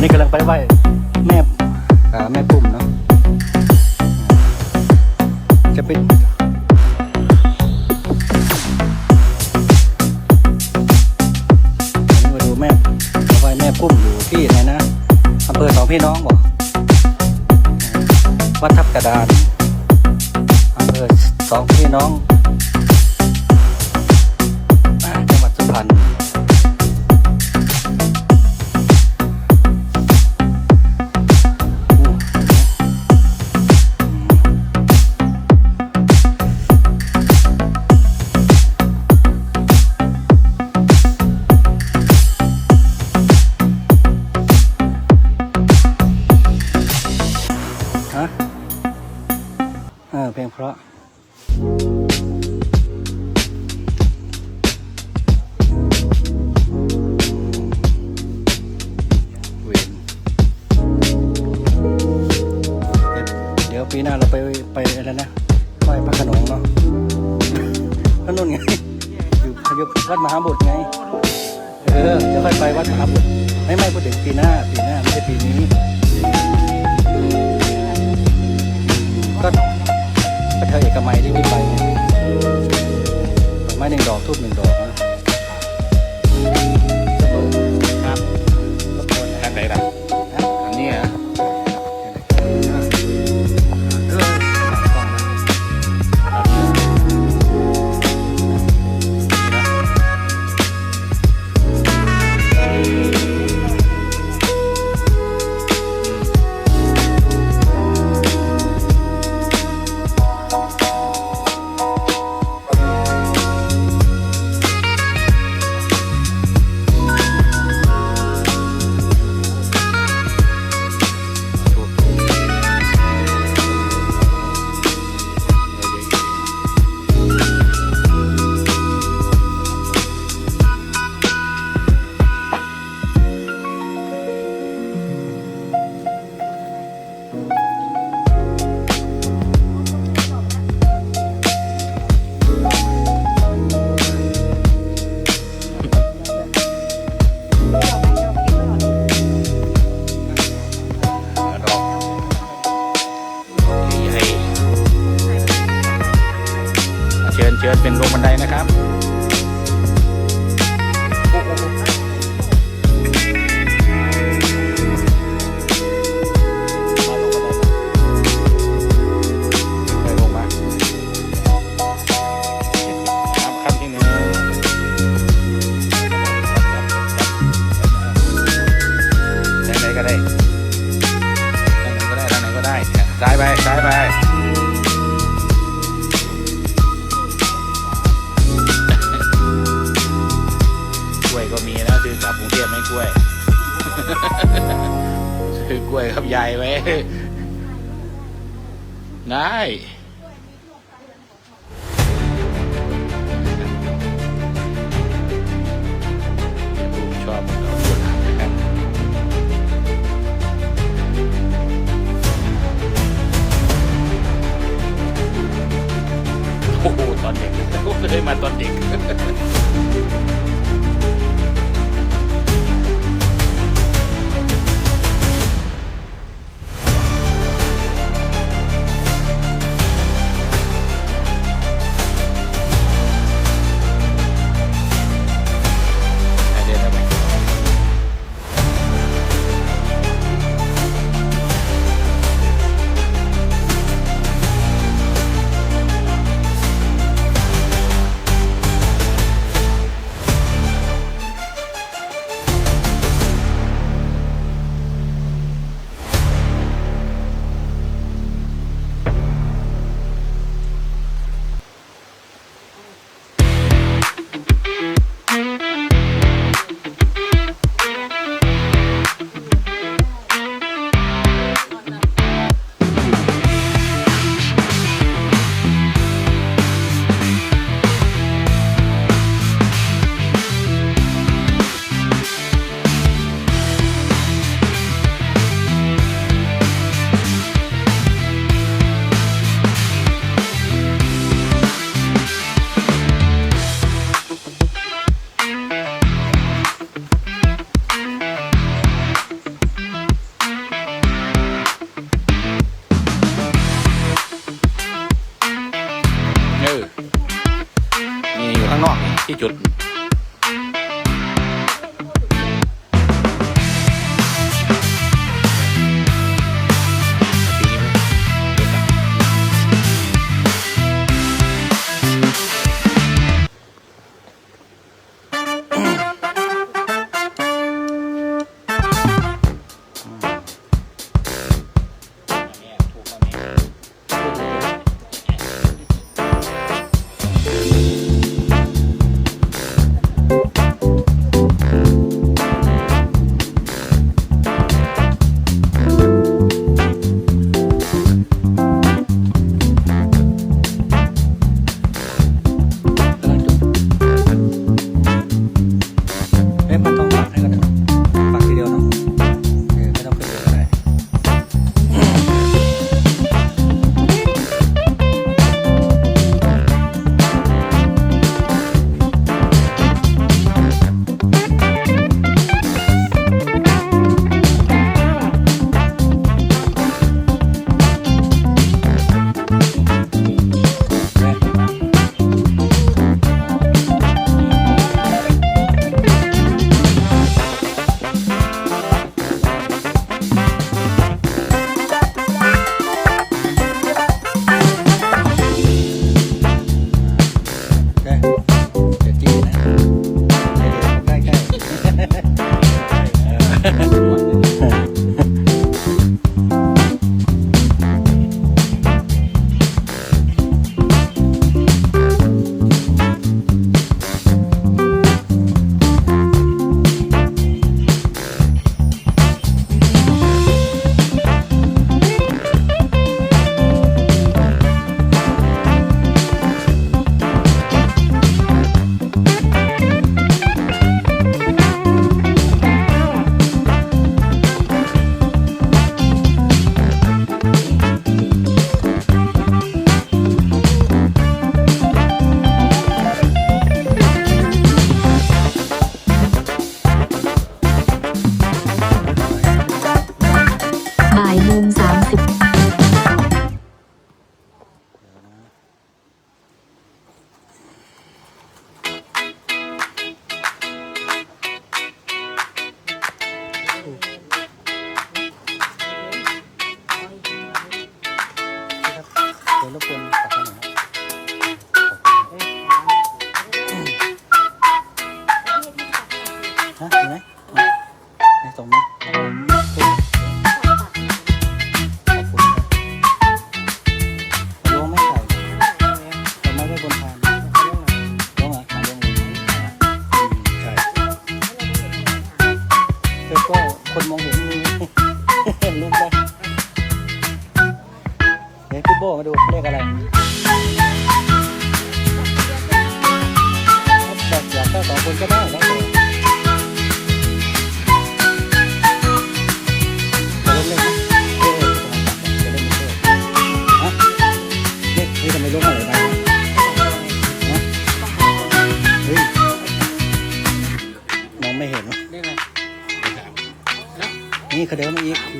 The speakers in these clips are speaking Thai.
อันนี้กำลังไปไหว้แม่แม่ ไปไปอะไรนะไหว้พระขนงเนาะก็นู่นไง อยู่อยู่วัดมหาบุตรไง เออเดี๋ยวค่อยไปวัดมหาบุตรไม่ไม่พูดถึงปีหน้า ปีหน้าไม่ใช่ปีนี้ ก็ไปเทอเอกมัยที่พี่ไปดอกไม้หนึ่งดอกทูบหนึ่งดอก ได้ผมชอบเราโบราณนะครับโอ้โหตอนเด็กเคยมาตอนเด็ก 없나? กระเดิมมาอีก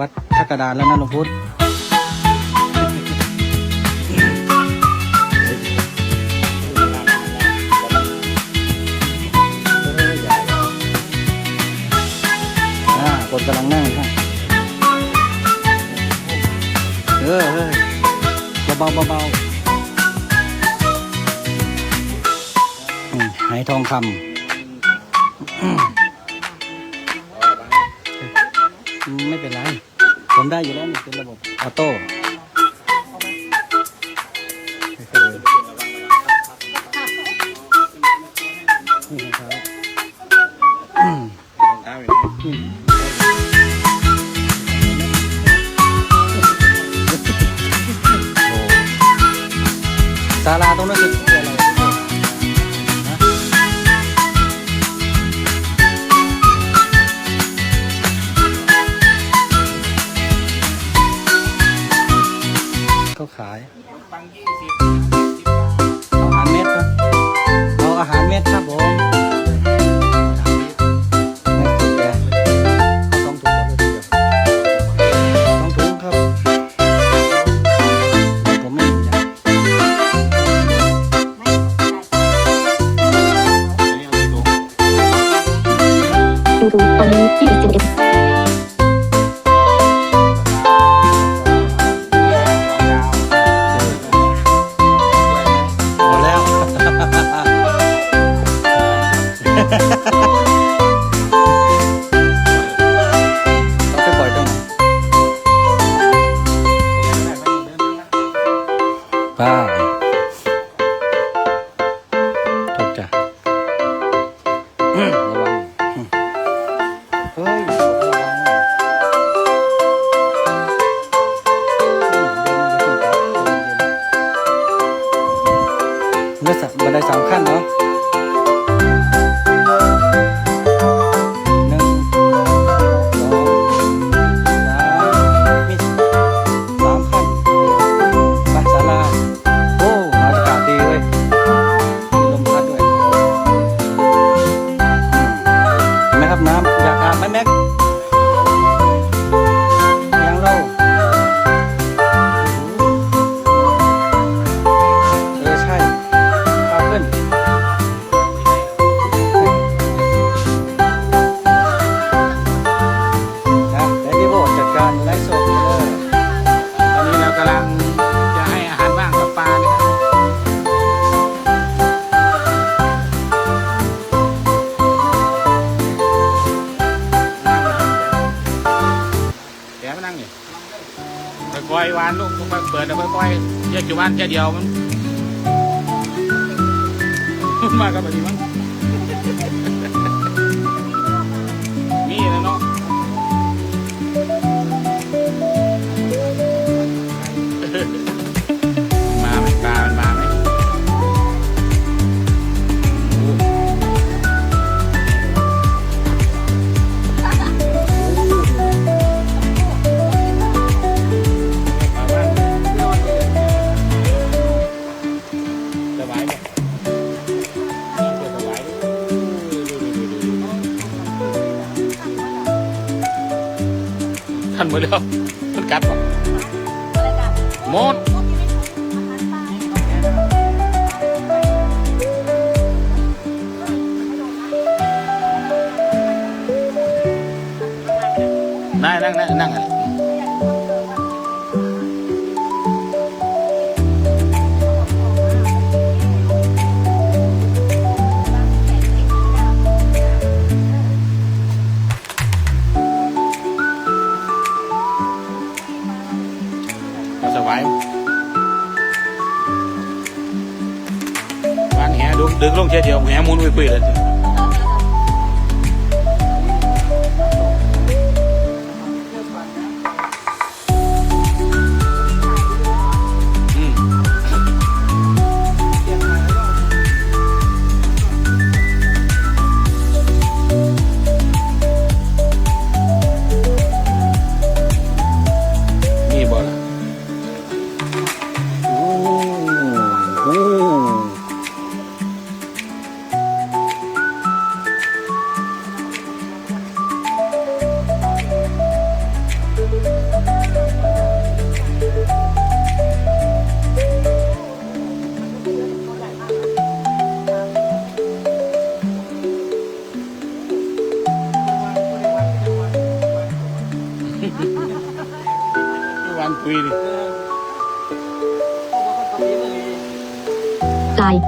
วัดพระกระดานแล้วนะหลวงพุทธคนกำลังนั่งครับเออเฮ้ยเบาเบาหายทองคำไม่เป็นไร ผมได้อยู่แล้วนี่เป็นระบบออโต้นี่ครับ lagi ako. Umaga pa di ba? ทันหมดแล้วมันกัดปะหมดนั่งนั่งนั่งนั่ง ดึกดึกลงแค่เดียวแหมุนอุ้ยปุ้ยเลย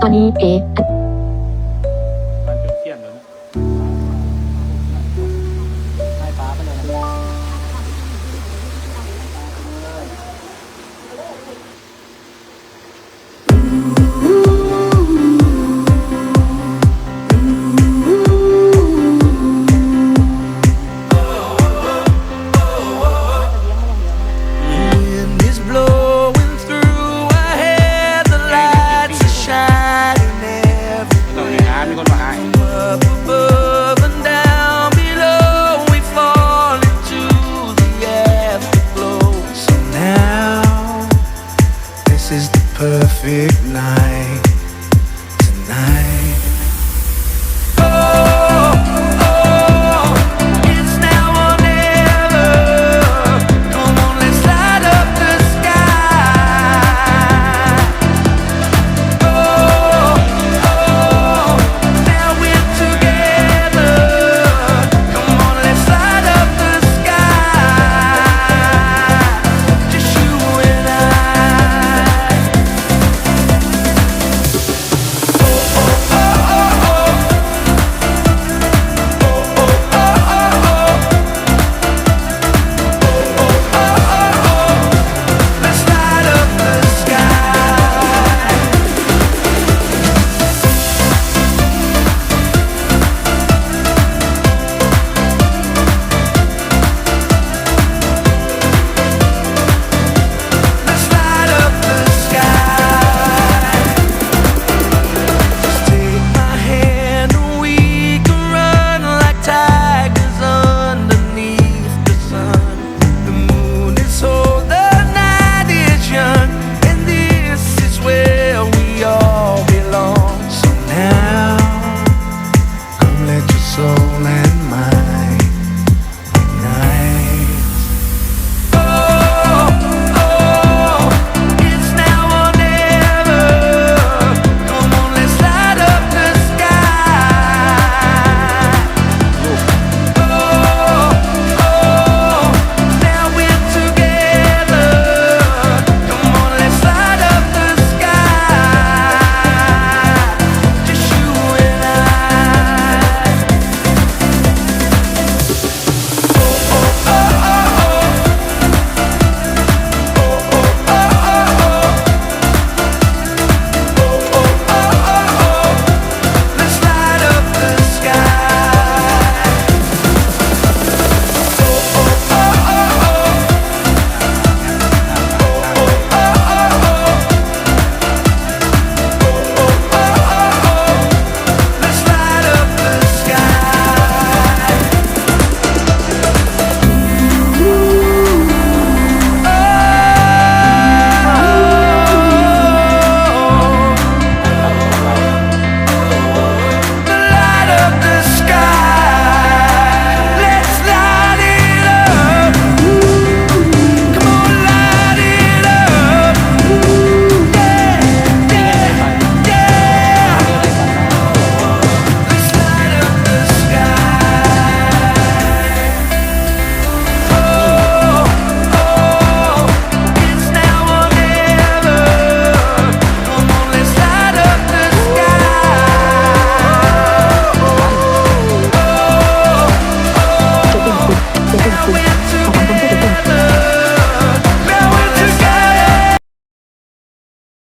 ตอนนี้เอ